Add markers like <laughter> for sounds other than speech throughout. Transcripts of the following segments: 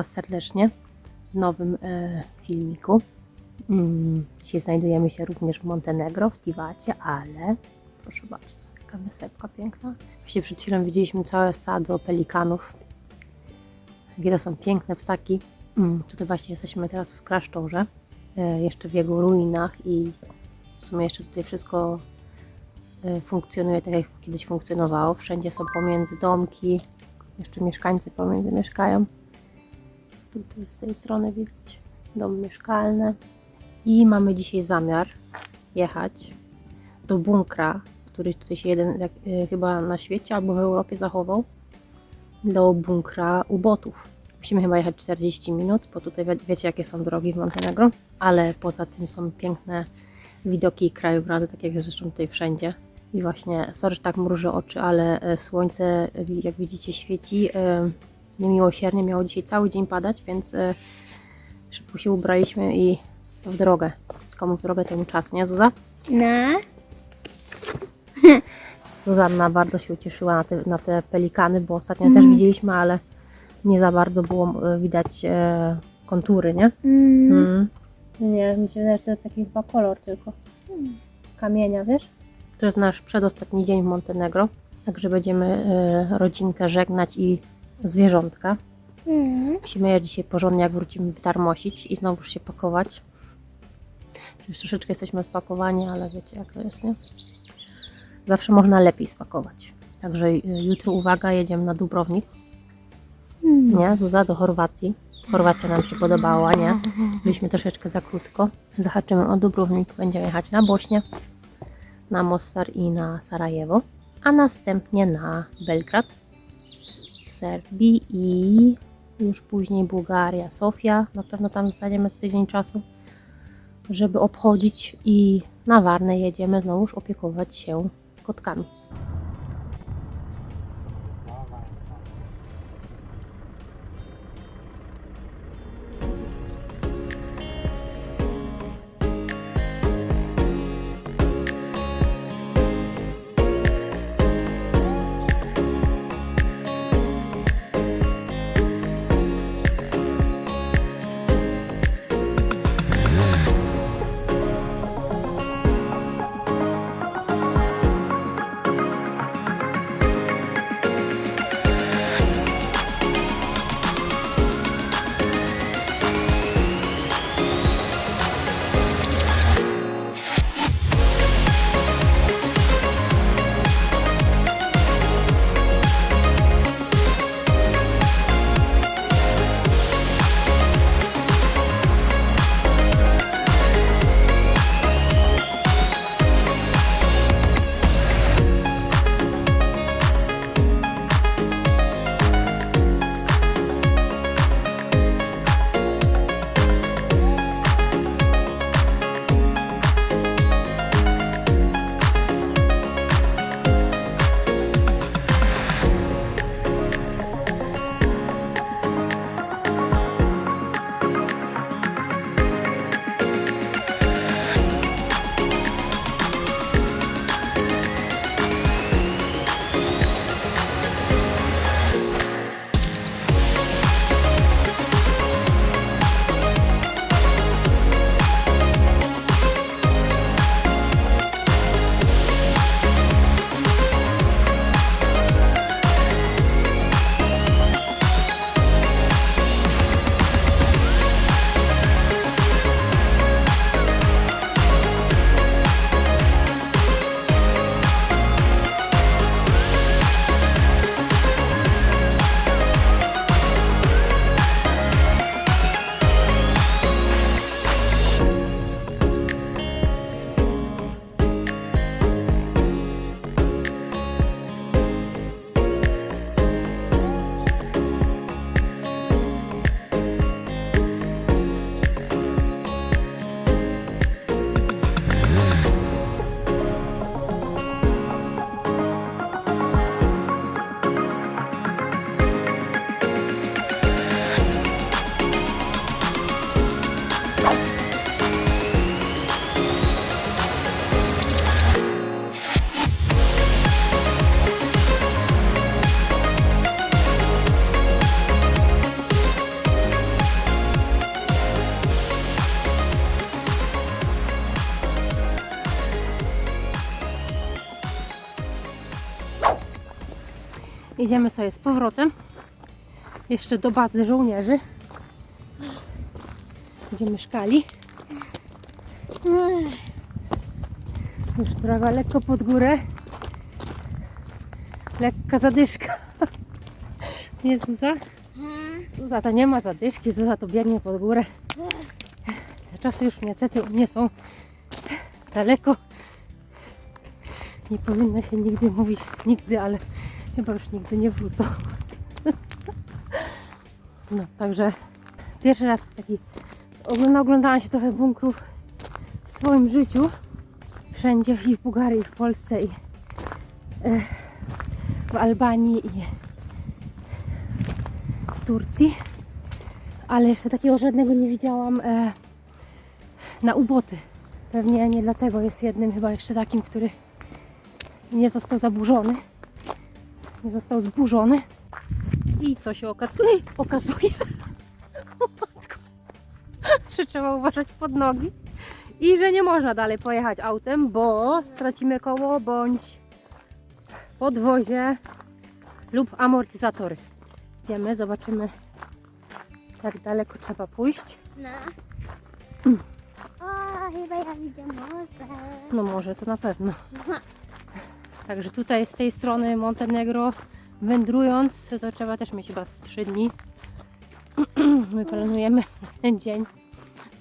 Was serdecznie w nowym e, filmiku. Mm, znajdujemy się również w Montenegro, w Tiwacie, ale proszę bardzo, jaka wysepka piękna. Właśnie przed chwilą widzieliśmy całe stado pelikanów. Jakie to są piękne ptaki. Mm, tutaj właśnie jesteśmy teraz w klasztorze, e, jeszcze w jego ruinach i w sumie jeszcze tutaj wszystko e, funkcjonuje tak jak kiedyś funkcjonowało. Wszędzie są pomiędzy domki, jeszcze mieszkańcy pomiędzy mieszkają. Tutaj z tej strony widać dom mieszkalny. I mamy dzisiaj zamiar jechać do bunkra, który tutaj się jeden jak, y, chyba na świecie albo w Europie zachował. Do bunkra ubotów. Musimy chyba jechać 40 minut, bo tutaj wi- wiecie jakie są drogi w Montenegro, ale poza tym są piękne widoki i krajobrazy, tak jak zresztą tutaj wszędzie. I właśnie, sorry, że tak mrużę oczy, ale e, słońce, jak widzicie, świeci e, niemiłosiernie. Miało dzisiaj cały dzień padać, więc e, szybko się ubraliśmy i w drogę. Komu w drogę, temu czas, nie Zuza? Na? <laughs> Zuzanna bardzo się ucieszyła na te, na te pelikany, bo ostatnio też widzieliśmy, ale nie za bardzo było e, widać e, kontury, nie? Mm. Mm. Nie, mi się wydaje, że to jest taki chyba kolor tylko kamienia, wiesz? To jest nasz przedostatni dzień w Montenegro, także będziemy e, rodzinkę żegnać i zwierzątka. Mm. Musimy je dzisiaj porządnie, jak wrócimy, wytarmosić i znowu się pakować. Już troszeczkę jesteśmy spakowani, ale wiecie jak to jest, nie? Zawsze można lepiej spakować. Także y, jutro, uwaga, jedziemy na Dubrownik, Mm. nie? Zuza, do Chorwacji. Chorwacja nam się podobała, nie? Byliśmy troszeczkę za krótko. Zahaczymy o Dubrownik, będziemy jechać na Bośnię, na Mostar i na Sarajewo, a następnie na Belgrad Serbii i już później Bułgaria, Sofia. Na pewno tam zostaniemy z tydzień czasu, żeby obchodzić i na Warnę jedziemy znowuż opiekować się kotkami. Idziemy sobie z powrotem. Jeszcze do bazy żołnierzy, gdzie mieszkali. Już droga lekko pod górę. Lekka zadyszka. Nie Zuza? Zuza to nie ma zadyszki, Zuza to biegnie pod górę. Te czasy już niestety nie są daleko. Nie powinno się nigdy mówić nigdy, ale chyba już nigdy nie wrócą. No, także pierwszy raz taki ogląda, oglądałam się trochę bunkrów w swoim życiu. Wszędzie i w Bułgarii, i w Polsce, i e, w Albanii, i w Turcji. Ale jeszcze takiego żadnego nie widziałam e, na uboty. Pewnie nie dlatego jest jednym chyba jeszcze takim, który nie został zaburzony. Nie został zburzony. I co się okazuje? okazuje? O <laughs> matko. Że trzeba uważać pod nogi. I że nie można dalej pojechać autem, bo stracimy koło bądź podwozie lub amortyzatory. Idziemy, zobaczymy jak daleko trzeba pójść. No. O, chyba ja widzę morze. No może to na pewno. Także tutaj z tej strony Montenegro wędrując, to trzeba też mieć chyba z 3 dni. <clears throat> My planujemy ten dzień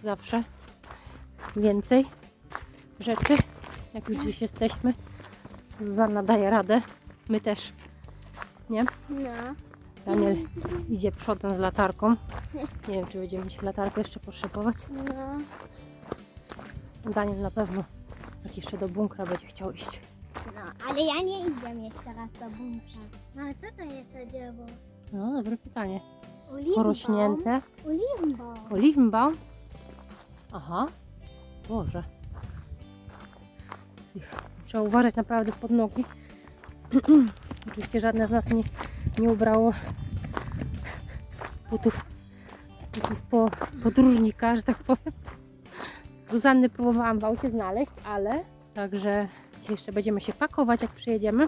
zawsze więcej rzeczy. Jak już gdzieś jesteśmy, Zuzanna daje radę. My też. Nie? No. Daniel idzie przodem z latarką. Nie wiem, czy będziemy dzisiaj latarkę jeszcze potrzebować. No. Daniel na pewno, jak jeszcze do bunkra będzie chciał iść. Ale ja nie idę jeszcze raz do bunkra. No, co to jest za drzewo? No, dobre pytanie. Oliwbaum? Porośnięte. Oliwbaum. Olivenbaum? Aha. Boże. Trzeba uważać naprawdę pod nogi. <clears throat> Oczywiście żadne z nas nie, nie ubrało butów, butów po, podróżnika, że tak powiem. Zuzanny próbowałam w aucie znaleźć, ale także dzisiaj jeszcze będziemy się pakować jak przyjedziemy.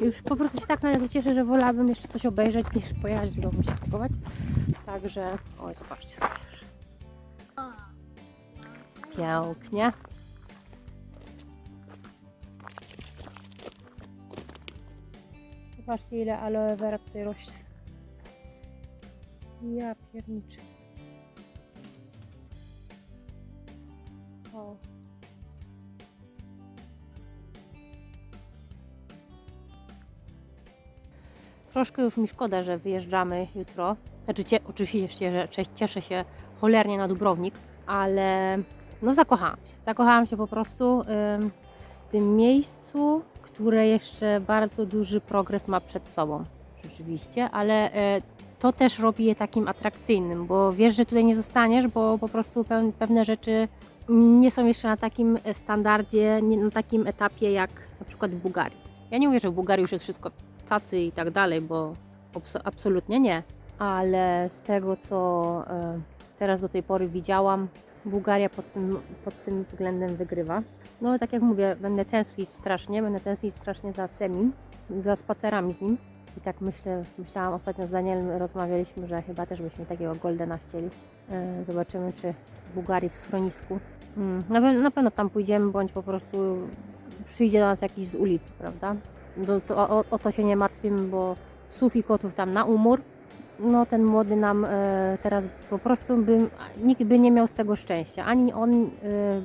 Już po prostu się tak na to cieszę, że wolałabym jeszcze coś obejrzeć niż pojechać domu się pakować. Także, oj, zobaczcie sobie. O, Pięknie. Zobaczcie ile aloe vera tutaj rośnie. Ja pierniczę. O. Troszkę już mi szkoda, że wyjeżdżamy jutro. Znaczy, cie, oczywiście, że cieszę się cholernie na Dubrownik, ale no zakochałam się. Zakochałam się po prostu w tym miejscu, które jeszcze bardzo duży progres ma przed sobą. Rzeczywiście, ale e, to też robi je takim atrakcyjnym, bo wiesz, że tutaj nie zostaniesz, bo po prostu pewne rzeczy nie są jeszcze na takim standardzie, na takim etapie jak na przykład w Bułgarii. Ja nie mówię, że w Bułgarii już jest wszystko tacy i tak dalej, bo abso- absolutnie nie, ale z tego co e, teraz do tej pory widziałam, Bułgaria pod tym, pod tym względem wygrywa. No tak jak mówię, będę tęsknić strasznie, będę tęsknić strasznie za Semim, za spacerami z nim. I tak myślę, myślałam ostatnio z Danielem, rozmawialiśmy, że chyba też byśmy takiego Goldena chcieli. E, Zobaczymy, czy w Bułgarii w schronisku. Mm, na pewno tam pójdziemy, bądź po prostu przyjdzie do nas jakiś z ulic, prawda? Do, to, o, o to się nie martwimy, bo psów i kotów tam na umór. No ten młody nam e, teraz po prostu by, nikt by nie miał z tego szczęścia. Ani on e,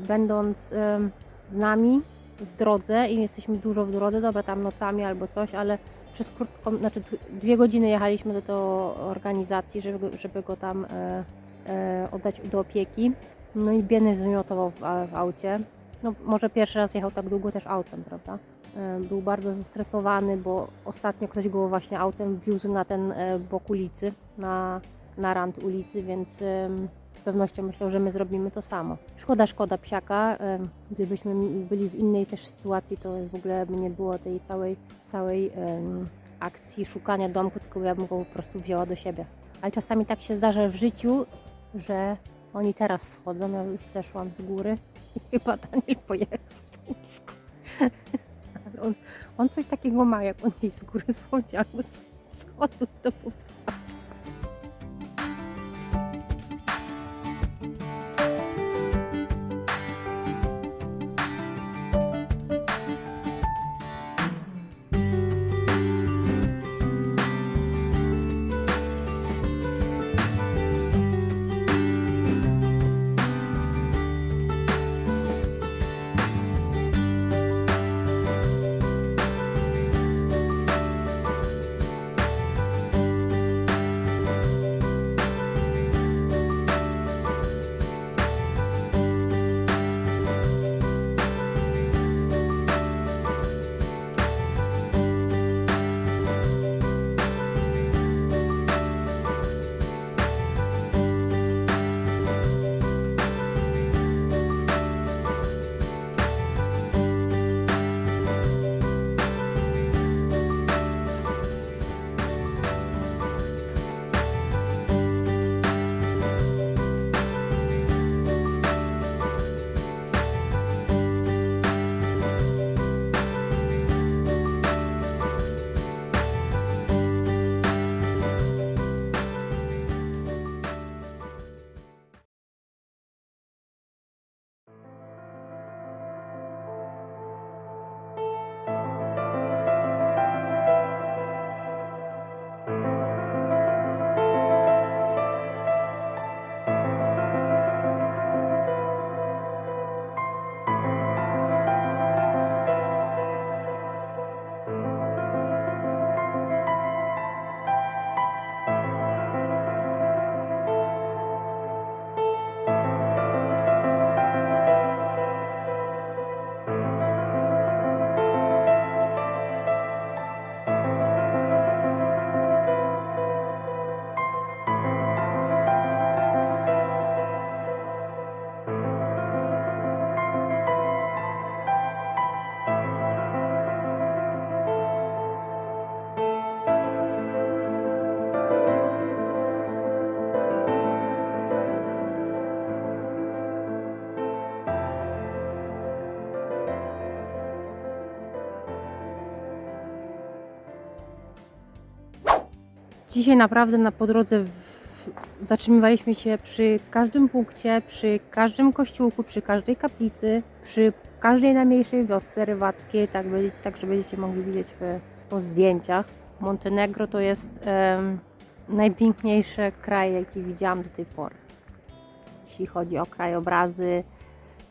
będąc e, z nami w drodze i jesteśmy dużo w drodze, dobra tam nocami albo coś, ale przez krótką, znaczy dwie godziny jechaliśmy do, do organizacji, żeby, żeby go tam e, e, oddać do opieki. No i biedny zwymiotował w, w aucie. No może pierwszy raz jechał tak długo też autem, prawda? E, Był bardzo zestresowany, bo ostatnio ktoś go właśnie autem wiózł na ten e, bok ulicy, na, na rand ulicy, więc z pewnością myślał, że my zrobimy to samo. Szkoda, szkoda psiaka. em, Gdybyśmy byli w innej też sytuacji, to w ogóle by nie było tej całej, całej akcji szukania domku, tylko ja bym go po prostu wzięła do siebie. Ale czasami tak się zdarza w życiu, że oni teraz schodzą, ja już zeszłam z góry i chyba Daniel pojechał. <laughs> On, on coś takiego ma, jak on gdzieś z góry schodzi albo z schodów to po Dzisiaj naprawdę na po drodze zatrzymywaliśmy się przy każdym punkcie, przy każdym kościółku, przy każdej kaplicy, przy każdej najmniejszej wiosce rybackiej, tak, tak że będziecie mogli widzieć w, po zdjęciach. Montenegro to jest em, najpiękniejszy kraj, jaki widziałam do tej pory. Jeśli chodzi o krajobrazy,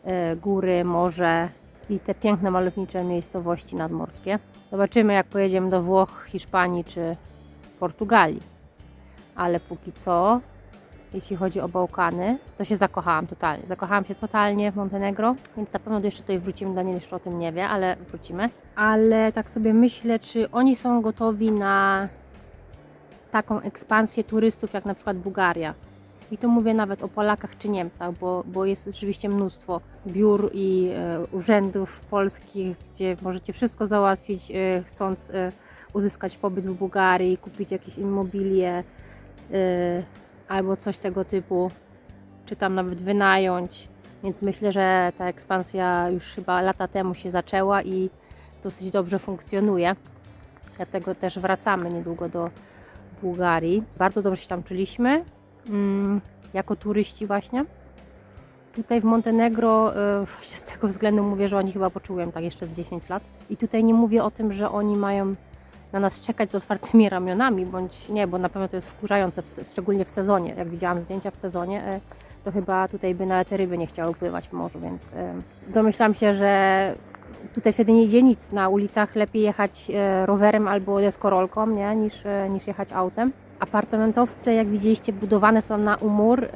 e, góry, morze i te piękne malownicze miejscowości nadmorskie. Zobaczymy, jak pojedziemy do Włoch, Hiszpanii czy Portugalii. Ale póki co, jeśli chodzi o Bałkany, to się zakochałam totalnie. Zakochałam się totalnie w Montenegro, więc na pewno jeszcze tutaj wrócimy. Daniel jeszcze o tym nie wie, ale wrócimy. Ale tak sobie myślę, czy oni są gotowi na taką ekspansję turystów, jak na przykład Bułgaria. I tu mówię nawet o Polakach czy Niemcach, bo, bo jest rzeczywiście mnóstwo biur i e, urzędów polskich, gdzie możecie wszystko załatwić, e, chcąc e, uzyskać pobyt w Bułgarii, kupić jakieś immobilie y, albo coś tego typu, czy tam nawet wynająć. Więc myślę, że ta ekspansja już chyba lata temu się zaczęła i dosyć dobrze funkcjonuje. Dlatego też wracamy niedługo do Bułgarii. Bardzo dobrze się tam czuliśmy, mm, jako turyści właśnie. Tutaj w Montenegro, y, właśnie z tego względu mówię, że oni chyba poczułem tak jeszcze z 10 lat. I tutaj nie mówię o tym, że oni mają na nas czekać z otwartymi ramionami, bądź nie, bo na pewno to jest wkurzające, szczególnie w sezonie. Jak widziałam zdjęcia w sezonie, e, to chyba tutaj by nawet ryby nie chciały pływać w morzu, więc e, domyślam się, że tutaj wtedy nie idzie nic. Na ulicach lepiej jechać e, rowerem albo deskorolką, nie, niż, niż jechać autem. Apartamentowce, jak widzieliście, budowane są na umór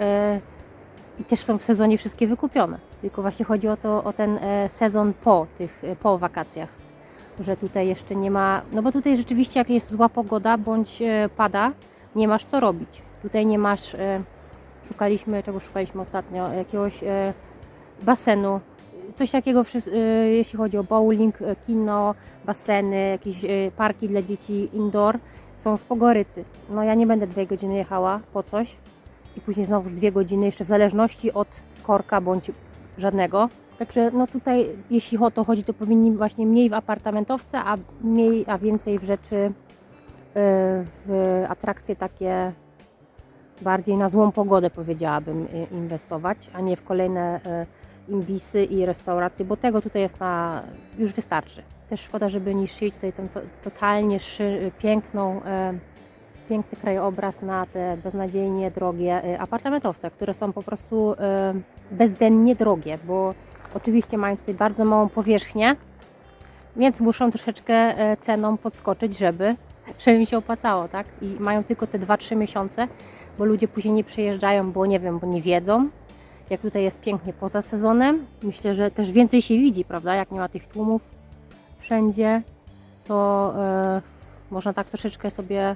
i też są w sezonie wszystkie wykupione. Tylko właśnie chodzi o, to, o ten sezon po tych, po wakacjach że tutaj jeszcze nie ma, no bo tutaj rzeczywiście jak jest zła pogoda bądź e, pada, nie masz co robić. Tutaj nie masz, e, szukaliśmy, czego szukaliśmy ostatnio, jakiegoś e, basenu, coś takiego, jeśli chodzi o bowling, kino, baseny, jakieś parki dla dzieci indoor, są w Pogorycy. No ja nie będę dwie godziny jechała po coś i później znowu dwie godziny, jeszcze w zależności od korka bądź żadnego. Także no tutaj, jeśli o to chodzi, to powinni właśnie mniej w apartamentowce, a mniej, a więcej w rzeczy, y, w atrakcje takie bardziej na złą pogodę powiedziałabym inwestować, a nie w kolejne y, imbisy i restauracje, bo tego tutaj jest na, już wystarczy. Też szkoda, żeby niszczyli tutaj ten to, totalnie szy, piękną, e, piękny krajobraz na te beznadziejnie drogie e, apartamentowce, które są po prostu e, bezdennie drogie, bo oczywiście mają tutaj bardzo małą powierzchnię, więc muszą troszeczkę e, ceną podskoczyć, żeby, żeby mi się opłacało, tak? I mają tylko te 2-3 miesiące, bo ludzie później nie przyjeżdżają, bo nie wiem, bo nie wiedzą, jak tutaj jest pięknie poza sezonem. Myślę, że też więcej się widzi, prawda? Jak nie ma tych tłumów wszędzie, to e, można tak troszeczkę sobie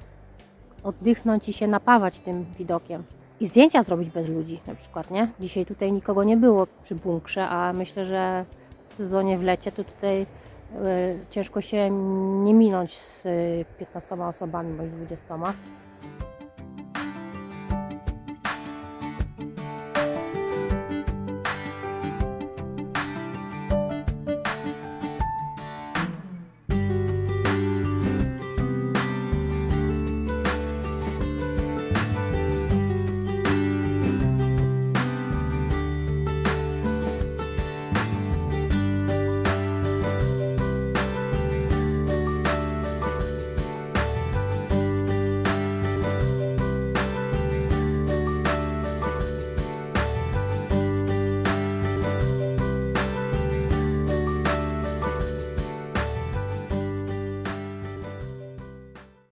oddychnąć i się napawać tym widokiem. I zdjęcia zrobić bez ludzi na przykład, nie? Dzisiaj tutaj nikogo nie było przy bunkrze, a myślę, że w sezonie w lecie to tutaj e, ciężko się nie minąć z e, 15 osobami bądź 20.